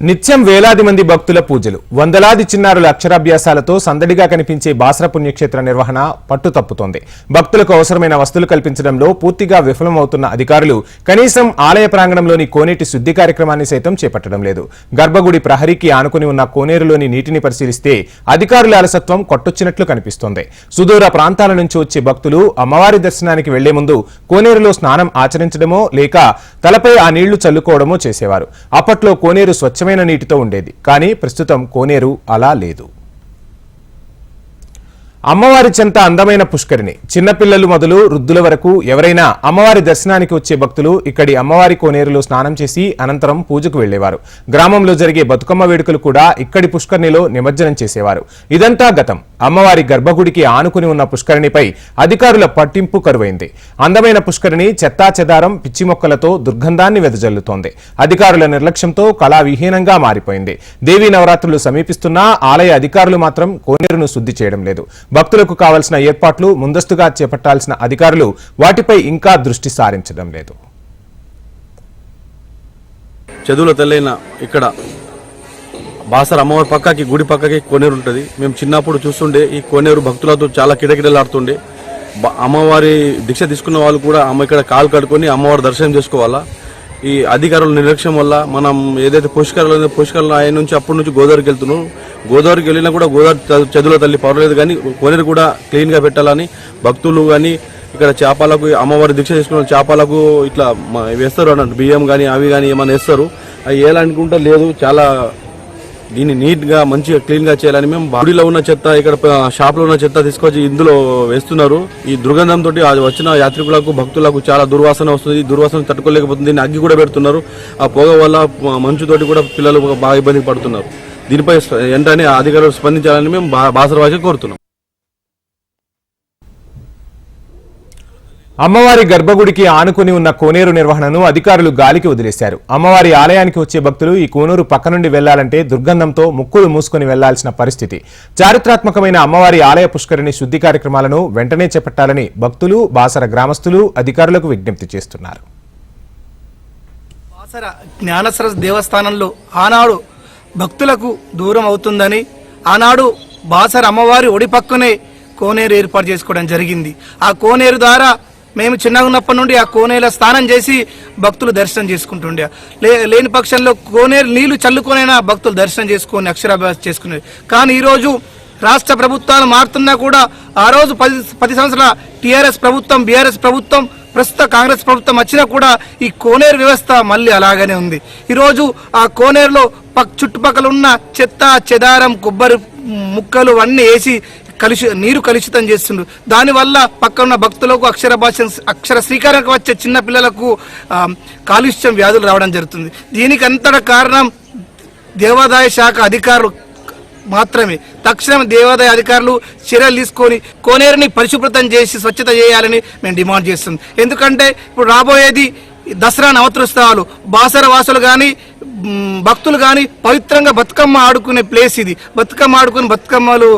నిత్యం వేలాది మంది భక్తుల పూజలు వందలాది చిన్నారుల అక్షరాభ్యాసాలతో సందడిగా కనిపించే బాసర పుణ్యక్షేత్ర నిర్వహణ పట్టు తప్పుతోంది భక్తులకు అవసరమైన వస్తువులు కల్పించడంలో పూర్తిగా విఫలమవుతున్న అధికారులు కనీసం ఆలయ ప్రాంగణంలోని కోనేటి శుద్ధి కార్యక్రమాన్ని సైతం చేపట్టడం లేదు. గర్భగుడి ప్రహరీకి ఆనుకుని ఉన్న కోనేరులోని నీటిని పరిశీలిస్తే అధికారుల అలసత్వం కొట్టొచ్చినట్లు కనిపిస్తోంది. సుదూర ప్రాంతాల నుంచి వచ్చే భక్తులు అమ్మవారి దర్శనానికి వెళ్ళే ముందు కోనేరులో స్నానం ఆచరించడమో లేక తలపై ఆ నీళ్ళు చల్లుకోవడమో చేసేవారు. అప్పట్లో కోనేరు స్వచ్ఛమైన నీటితో ఉండేది. కానీ ప్రస్తుతం కోనేరు అలా లేదు. అమ్మవారి చెంత అందమైన పుష్కరిణి. చిన్నపిల్లలు మొదలు వృద్ధుల వరకు ఎవరైనా అమ్మవారి దర్శనానికి వచ్చే భక్తులు ఇక్కడి అమ్మవారి కోనేరులో స్నానం చేసి అనంతరం పూజకు వెళ్ళేవారు గ్రామంలో జరిగే బతుకమ్మ వేడుకలు కూడా ఇక్కడి పుష్కరిణిలో నిమజ్జనం చేసేవారు. ఇదంతా గతం. అమ్మవారి గర్భగుడికి ఆనుకుని ఉన్న పుష్కరిణిపై అధికారుల పట్టింపు కరువైంది. అందమైన పుష్కరిణి చెత్తా చెదారం పిచ్చి మొక్కలతో దుర్గంధాన్ని వెదజల్లుతోంది. అధికారుల నిర్లక్ష్యంతో కళావిహీనంగా మారిపోయింది. దేవీ నవరాత్రులు సమీపిస్తున్నా ఆలయ అధికారులు మాత్రం కోనేరును శుద్ధి చేయడం లేదు. భక్తులకు కావలసిన ఏర్పాట్లు ముందస్తుగా చేపట్టాల్సిన అధికారులు వాటిపై ఇంకా దృష్టి సారించడం లేదు. చదువుల తల్లైన ఇక్కడ బాసర అమ్మవారి పక్కకి గుడి పక్కకి కోనేరు ఉంటుంది. మేము చిన్నప్పుడు చూస్తుండే ఈ కోనేరు భక్తులతో చాలా కిటకిటలాడుతుండే. అమ్మవారి దీక్ష తీసుకున్న వాళ్ళు కూడా అమ్మ ఇక్కడ కాలు కడుకొని అమ్మవారి దర్శనం చేసుకోవాలా? ఈ అధికారుల నిర్లక్ష్యం వల్ల మనం ఏదైతే పుష్కరాలు పోషకాలు ఆయన నుంచి అప్పటి నుంచి గోదావరికి వెళ్తున్నాం. గోదావరికి వెళ్ళినా కూడా గోదావరి చదువుల తల్లి పర్వాలేదు కానీ కోనేరు కూడా క్లీన్గా పెట్టాలని భక్తులు కానీ ఇక్కడ చేపలకు అమ్మవారి దీక్ష చేసుకున్న చేపలకు ఇట్లా వేస్తారు అన్నట్టు బియ్యం కానీ అవి కానీ ఏమైనా వేస్తారు. అవి వేయాలనుకుంటే లేదు చాలా దీన్ని నీట్గా మంచిగా క్లీన్గా చేయాలని మేము బాడీలో ఉన్న చెత్త ఇక్కడ షాప్లో షాప్లో ఉన్న చెత్త తీసుకొచ్చి ఇందులో వేస్తున్నారు. ఈ దుర్గంధం తోటి అది వచ్చిన యాత్రికులకు భక్తులకు చాలా దుర్వాసన వస్తుంది. దుర్వాసన తట్టుకోలేకపోతుంది. దీన్ని అగ్గి కూడా పెడుతున్నారు. ఆ పొగ వల్ల మంచుతోటి కూడా పిల్లలు బాగా ఇబ్బంది పడుతున్నారు. దీనిపై ఎంటనే వెంటనే అధికారులు స్పందించాలని మేము బా- బాసరవాసి కోరుతున్నాం. అమ్మవారి గర్భగుడికి ఆనుకుని ఉన్న కోనేరు నిర్వహణను అధికారులు గాలికి వదిలేశారు. అమ్మవారి ఆలయానికి వచ్చే భక్తులు ఈ కోనేరు పక్క నుండి వెళ్ళాలంటే దుర్గంధంతో ముక్కులు మూసుకుని వెళ్ళాల్సిన పరిస్థితి. చారిత్రాత్మకమైన అమ్మవారి ఆలయ పుష్కరిణి శుద్ధి కార్యక్రమాలను వెంటనే చేపట్టాలని భక్తులు బాసర గ్రామస్తులు అధికారులకు విజ్ఞప్తి చేస్తున్నారు. బాసర జ్ఞానసర దేవస్థానంలో ఆనాడు భక్తులకు దూరం అవుతుందని ఆనాడు బాసర అమ్మవారి ఒడి పక్కనే కోనేరు ఏర్పాటు చేసుకోవడం జరిగింది. ఆ కోనేరు ద్వారా మేము చిన్నగా ఉన్నప్పటి నుండి ఆ కోనేరులో స్నానం చేసి భక్తులు దర్శనం చేసుకుంటుండే. లే లేని పక్షంలో కోనేరు నీళ్ళు చల్లుకొనైనా భక్తులు దర్శనం చేసుకొని అక్షరాభ్యాసం చేసుకునేది. కానీ ఈరోజు రాష్ట్ర ప్రభుత్వాలు మారుతున్నా కూడా ఆ రోజు పది పది సంవత్సరాల టీఆర్ఎస్ ప్రభుత్వం బీఆర్ఎస్ ప్రభుత్వం ప్రస్తుత కాంగ్రెస్ ప్రభుత్వం వచ్చినా కూడా ఈ కోనేరు వ్యవస్థ మళ్ళీ అలాగనే ఉంది. ఈరోజు ఆ కోనేరులో పక్ చుట్టుపక్కల ఉన్న చెత్త చెదారం కొబ్బరి ముక్కలు అన్నీ వేసి కలుషి నీరు కలుషితం చేస్తుండ్రు. దానివల్ల పక్కన ఉన్న భక్తులకు అక్షర భాష అక్షర శ్రీకారానికి వచ్చే చిన్న పిల్లలకు కాలుష్యం వ్యాధులు రావడం జరుగుతుంది. దీనికి అంతటా కారణం దేవాదాయ శాఖ అధికారులు మాత్రమే. తక్షణం దేవాదాయ అధికారులు చర్యలు తీసుకొని కోనేరుని పరిశుభ్రతం చేసి స్వచ్ఛత చేయాలని మేము డిమాండ్ చేస్తున్నాం. ఎందుకంటే ఇప్పుడు రాబోయేది దసరా నవతృత్సవాలు బాసర వాసులు కానీ భక్తులు కానీ పవిత్రంగా బతుకమ్మ ఆడుకునే ప్లేస్ ఇది. బతుకమ్మ ఆడుకుని బతుకమ్మలు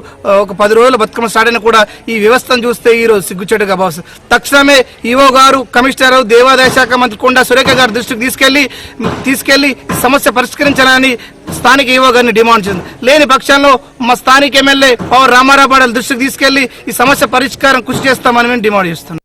ఒక పది రోజుల బతుకమ్మ స్టార్ట్ అయినా కూడా ఈ వ్యవస్థను చూస్తే ఈ రోజు సిగ్గుచేటుగా భావిస్తుంది తక్షణమే ఈవో గారు కమిషనర్ దేవాదాయ శాఖ మంత్రి కొండా సురేఖ గారి దృష్టికి తీసుకెళ్ళి తీసుకెళ్ళి సమస్య పరిష్కరించాలని స్థానిక ఈవో గారిని డిమాండ్ చేసింది. లేని పక్షంలో మా స్థానిక ఎమ్మెల్యే పవర్ రామారావు దృష్టికి తీసుకెళ్ళి ఈ సమస్య పరిష్కారం కృషి చేస్తామని మేము డిమాండ్ చేస్తున్నాం.